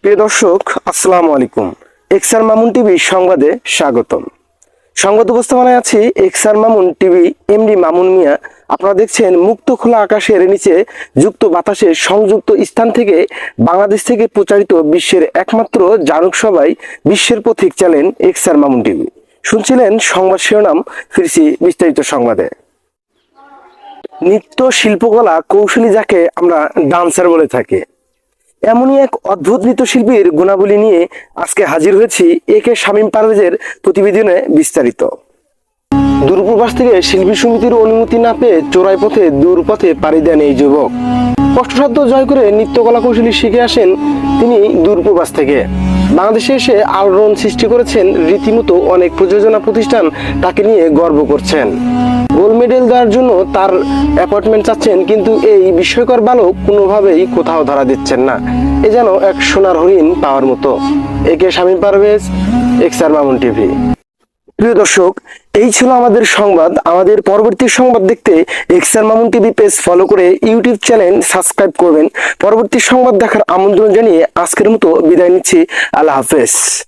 প্রিয় দর্শক, আসসালামু আলাইকুম। এক্সআর মামুন টিভি সংবাদে স্বাগতম। সংবাদ উপস্থাপনায় আছি XR Mamun TV MD Mamun Mia. আপনারা দেখছেন মুক্ত খোলা আকাশের নিচে যুক্ত বাতাসে সংযুক্ত স্থান থেকে বাংলাদেশ থেকে প্রচারিত বিশ্বের একমাত্র জানুক সবাই বিশ্বের পথিক চ্যানেল এক্সআর মামুন টিভি। শুনছিলেন সংবাদ শিরোনাম, ফিরছি বিস্তারিত সংবাদে। নৃত্য শিল্পকলা কৌশলী যাকে আমরা ডান্সার বলে থাকি এমনই এক অদ্ভুত নৃত্যশিল্পীর গুণাবলী নিয়ে আজকে হাজির হয়েছি এ কে শামীম পারভেজের প্রতিবেদনে বিস্তারিত। দূরপ্রবাস থেকে শিল্পী সমিতির অনুমতি না পেয়ে চোরাই পথে, দূর পথে পাড়ি দেন এই যুবক। কষ্টসাধ্য জয় করে নৃত্যকলা কৌশলী শিখে আসেন তিনি দূরপ্রবাস থেকে। বাংলাদেশে এসে আলোড়ন সৃষ্টি করেছেন রীতিমতো অনেক প্রযোজনা প্রতিষ্ঠান তাকে নিয়ে গর্ব করছেন। মেডেল দেওয়ার জন্য তার অ্যাপয়েন্টমেন্ট চাচ্ছেন, কিন্তু এই বিস্ময়কর বালক কোনোভাবেই কোথাও ধরা দিচ্ছেন না। এ যেন এক সোনার হরিণ পাওয়ার মতো। একে স্বামী পারভেজ এক্সার মামুন টিভি। প্রিয় দর্শক, এই ছিল আমাদের সংবাদ। আমাদের পরবর্তী সংবাদ দেখতে XR Mamun TV page follow করে ইউটিউব চ্যানেল সাবস্ক্রাইব করবেন। পরবর্তী সংবাদ দেখার আমন্ত্রণ জানিয়ে আজকের মতো বিদায় নিচ্ছি। আল্লাহ হাফেজ।